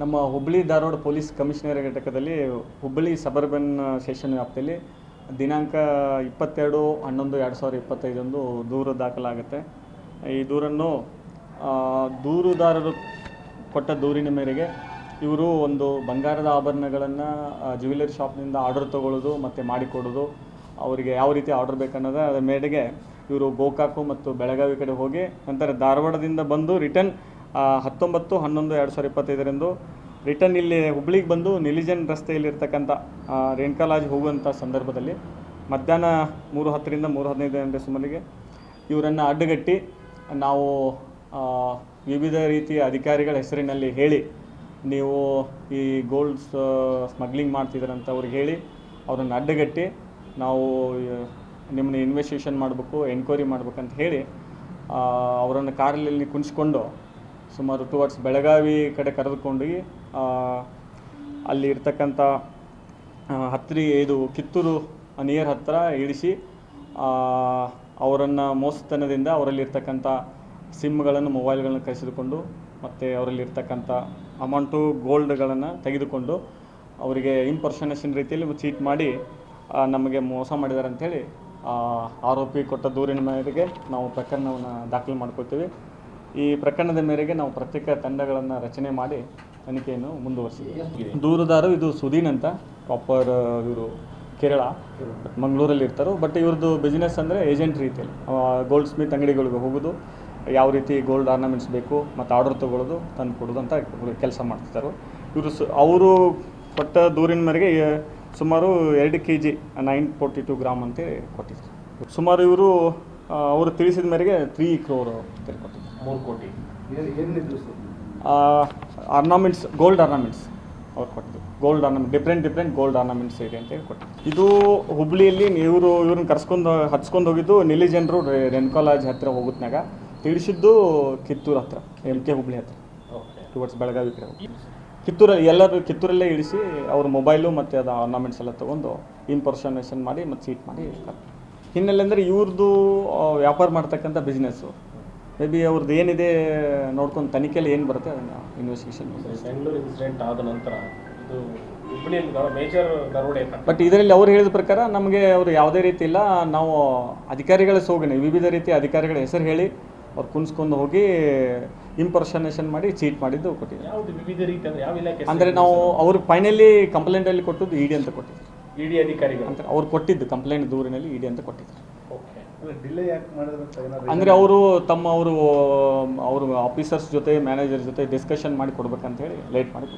ನಮ್ಮ Hubballi Dharwad police commissioner ಘಟಕದಲ್ಲಿ Hubballi suburban session ವ್ಯಾಪ್ತಿಯಲ್ಲಿ ದಿನಾಂಕ ಇಪ್ಪತ್ತೆರಡು, ಹನ್ನೊಂದು, ಎರಡು ಸಾವಿರದ ಇಪ್ಪತ್ತೈದೊಂದು ದೂರು ದಾಖಲಾಗುತ್ತೆ. ಈ ದೂರನ್ನು ದೂರುದಾರರು ಕೊಟ್ಟ ದೂರಿನ ಮೇರೆಗೆ ಇವರು ಒಂದು ಬಂಗಾರದ ಆಭರಣಗಳನ್ನು ಜ್ಯುವೆಲರಿ ಶಾಪ್ನಿಂದ ಆರ್ಡರ್ ತೊಗೊಳ್ಳೋದು ಮತ್ತು ಮಾಡಿಕೊಡೋದು, ಅವರಿಗೆ ಯಾವ ರೀತಿ ಆರ್ಡರ್ ಬೇಕನ್ನೋದು, ಅದರ ಮೇರೆಗೆ ಇವರು ಗೋಕಾಕು ಮತ್ತು ಬೆಳಗಾವಿ ಕಡೆ ಹೋಗಿ ನಂತರ ಧಾರವಾಡದಿಂದ ಬಂದು ರಿಟರ್ನ್ ಹತ್ತೊಂಬತ್ತು, ಹನ್ನೊಂದು, ಎರಡು ಸಾವಿರದ ಇಪ್ಪತ್ತೈದರಿಂದ ರಿಟರ್ನ್ ಇಲ್ಲಿ ಹುಬ್ಳಿಗೆ ಬಂದು ನಿಲಿಜನ್ ರಸ್ತೆಯಲ್ಲಿರ್ತಕ್ಕಂಥ ರೇಣುಕಾ ಲಾಜ್ ಹೋಗುವಂಥ ಸಂದರ್ಭದಲ್ಲಿ ಮಧ್ಯಾಹ್ನ ಮೂರು ಹತ್ತರಿಂದ ಮೂರು ಹದಿನೈದು ಗಂಟೆ ಸುಮಾರಿಗೆ ಇವರನ್ನು ಅಡ್ಡಗಟ್ಟಿ ನಾವು ವಿವಿಧ ರೀತಿಯ ಅಧಿಕಾರಿಗಳ ಹೆಸರಿನಲ್ಲಿ ಹೇಳಿ ನೀವು ಈ ಗೋಲ್ಡ್ಸ್ ಸ್ಮಗ್ಲಿಂಗ್ ಮಾಡ್ತಿದ್ದೀರಂತ ಅವ್ರಿಗೆ ಹೇಳಿ ಅವರನ್ನು ಅಡ್ಡಗಟ್ಟಿ ನಾವು ನಿಮ್ಮನ್ನ ಇನ್ವೆಸ್ಟಿಗೇಷನ್ ಮಾಡಬೇಕು ಎನ್ಕ್ವೈರಿ ಮಾಡ್ಬೇಕಂತ ಹೇಳಿ ಅವರನ್ನು ಕಾರಲ್ಲಿ ಕುಣಿಸ್ಕೊಂಡು ಸುಮಾರು ಟುವರ್ಡ್ಸ್ ಬೆಳಗಾವಿ ಕಡೆ ಕರೆದುಕೊಂಡು ಅಲ್ಲಿ ಇರ್ತಕ್ಕಂಥ ಹತ್ತಿರ ಇದು ಕಿತ್ತೂರು ನಿಯರ್ ಹತ್ತಿರ ಇಳಿಸಿ ಅವರನ್ನು ಮೋಸತನದಿಂದ ಅವರಲ್ಲಿರ್ತಕ್ಕಂಥ ಸಿಮ್ಗಳನ್ನು, ಮೊಬೈಲ್ಗಳನ್ನು ಕರೆಸಿದುಕೊಂಡು ಮತ್ತು ಅವರಲ್ಲಿರ್ತಕ್ಕಂಥ ಅಮೌಂಟು ಗೋಲ್ಡ್ಗಳನ್ನು ತೆಗೆದುಕೊಂಡು ಅವರಿಗೆ ಇಂಪರ್ಸನೇಷನ್ ರೀತಿಯಲ್ಲಿ ಚೀಟ್ ಮಾಡಿ ನಮಗೆ ಮೋಸ ಮಾಡಿದ್ದಾರೆ ಅಂಥೇಳಿ ಆರೋಪಿ ಕೊಟ್ಟ ದೂರಿನ ಮೇರೆಗೆ ನಾವು ಪ್ರಕರಣವನ್ನು ದಾಖಲು ಮಾಡ್ಕೊಳ್ತೀವಿ. ಈ ಪ್ರಕರಣದ ಮೇರೆಗೆ ನಾವು ಪ್ರತ್ಯೇಕ ತಂಡಗಳನ್ನು ರಚನೆ ಮಾಡಿ ತನಿಖೆಯನ್ನು ಮುಂದುವರಿಸಿದ್ದೀವಿ ದೂರದಾರು ಇದು ಸುದೀನ್ ಅಂತ ಪ್ರಾಪರ್ ಇವರು ಕೇರಳ ಮಂಗಳೂರಲ್ಲಿ ಇರ್ತಾರೆ. ಬಟ್ ಇವ್ರದ್ದು ಬಿಸ್ನೆಸ್ ಅಂದರೆ ಏಜೆಂಟ್ ರೀತಿಯಲ್ಲಿ. ಗೋಲ್ಡ್ ಸ್ಮಿತ್ ಅಂಗಡಿಗಳಿಗೆ ಹೋಗೋದು ಯಾವ ರೀತಿ ಗೋಲ್ಡ್ ಆರ್ನಮೆಂಟ್ಸ್ ಬೇಕು ಮತ್ತು ಆರ್ಡರ್ ತೊಗೊಳ್ಳೋದು ತಂದು ಕೊಡೋದು ಅಂತ ಕೆಲಸ ಮಾಡ್ತಿದ್ದಾರೆ ಇವರು ಸು ಅವರು ಕೊಟ್ಟ ದೂರಿನ ಮೇರೆಗೆ ಸುಮಾರು ಎರಡು K G nine forty two gram ಅಂತೇಳಿ ಕೊಟ್ಟಿದ್ರು. ಸುಮಾರು ಇವರು ಅವರು ತಿಳಿಸಿದ ಮೇರೆಗೆ ತ್ರೀ ಕ್ರೋರ್ ಕೊಟ್ಟಿದ್ರು ಮೂರು ಕೋಟಿ. ಏನಿದ್ರು ಸರ್? ಆರ್ನಮೆಂಟ್ಸ್ ಗೋಲ್ಡ್ ಆರ್ನಮೆಂಟ್ಸ್ ಅವ್ರು ಕೊಟ್ಟಿದ್ದು. Gold ornament different different gold ornaments ಇದೆ ಅಂತೇಳಿ ಕೊಟ್ಟಿದ್ದು. ಇದು ಹುಬ್ಳಿಯಲ್ಲಿ ಇವರು ಇವ್ರನ್ನ ಕರ್ಸ್ಕೊಂಡು ಹಚ್ಕೊಂಡು ಹೋಗಿದ್ದು ನಿಲಿ ಜನರು ರೆನ್ಕಾಲಜ್ ಹತ್ತಿರ ಹೋಗುತ್ತಾಗ ತಿಳಿಸಿದ್ದು ಕಿತ್ತೂರು ಹತ್ರ ಎಂ ಕೆ ಹುಬ್ಳಿ ಹತ್ರ. ಓಕೆ ಟುವರ್ಡ್ಸ್ ಬೆಳಗಾವಿ ಕಡೆ ಹೋಗಿ. ಕಿತ್ತೂರಲ್ಲಿ ಎಲ್ಲರೂ ಕಿತ್ತೂರಲ್ಲೇ ಇಳಿಸಿ ಅವ್ರ ಮೊಬೈಲು ಮತ್ತು ಅದು ಆರ್ನಮೆಂಟ್ಸ್ ಎಲ್ಲ ತೊಗೊಂಡು ಇನ್ಫಾರ್ಮೇಷನ್ ಮಾಡಿ ಮತ್ತು ಸೀಟ್ ಮಾಡಿ ಹಿನ್ನೆಲೆ ಅಂದರೆ ಇವ್ರದ್ದು ವ್ಯಾಪಾರ ಮಾಡ್ತಕ್ಕಂಥ ಬಿಸ್ನೆಸ್ಸು ಮೇ ಬಿ ಅವ್ರದ್ದು ಏನಿದೆ ನೋಡ್ಕೊಂಡು ತನಿಖೆಯಲ್ಲಿ ಏನು ಬರುತ್ತೆ ಅದನ್ನು ಇನ್ವೆಸ್ಟಿಗೇಷನ್ ಬೆಂಗಳೂರು ಇನ್ಸಿಡೆಂಟ್ ಆದ ನಂತರ ಇದು ಮೇಜರ್ ಬಟ್ ಇದರಲ್ಲಿ ಅವ್ರು ಹೇಳಿದ ಪ್ರಕಾರ ನಮಗೆ ಅವರು ಯಾವುದೇ ರೀತಿ ಇಲ್ಲ. ನಾವು ಅಧಿಕಾರಿಗಳ ಸೋಗಣೆ ವಿವಿಧ ರೀತಿಯ ಅಧಿಕಾರಿಗಳ ಹೆಸರು ಹೇಳಿ ಅವ್ರು ಕುಣಿಸ್ಕೊಂಡು ಹೋಗಿ ಇಂಪರ್ಸನೇಷನ್ ಮಾಡಿ ಚೀಟ್ ಮಾಡಿದ್ದು ಕೊಟ್ಟಿದ್ದಾರೆ. ಯಾವ್ದು ವಿವಿಧ ರೀತಿ ಅಂದ್ರೆ ನಾವು ಅವ್ರಿಗೆ ಫೈನಲಿ ಕಂಪ್ಲೇಂಟಲ್ಲಿ ಕೊಟ್ಟದ್ದು ಇಡಿ ಅಂತ ಕೊಟ್ಟಿದ್ರು ಇಡಿ ಅಧಿಕಾರಿಗಳು. ಅಂತ ಅವ್ರು ಕೊಟ್ಟಿದ್ದು ಕಂಪ್ಲೇಂಟ್ ದೂರಿನಲ್ಲಿ ಇಡಿ ಅಂತ ಕೊಟ್ಟಿದ್ರು ಓಕೆ ಅಂದರೆ ಅವರು ತಮ್ಮ ಅವರು ಅವರು ಆಫೀಸರ್ಸ್ ಜೊತೆ ಮ್ಯಾನೇಜರ್ ಜೊತೆ ಡಿಸ್ಕಷನ್ ಮಾಡಿ ಕೊಡ್ಬೇಕಂತ ಹೇಳಿ ಲೇಟ್ ಮಾಡಿ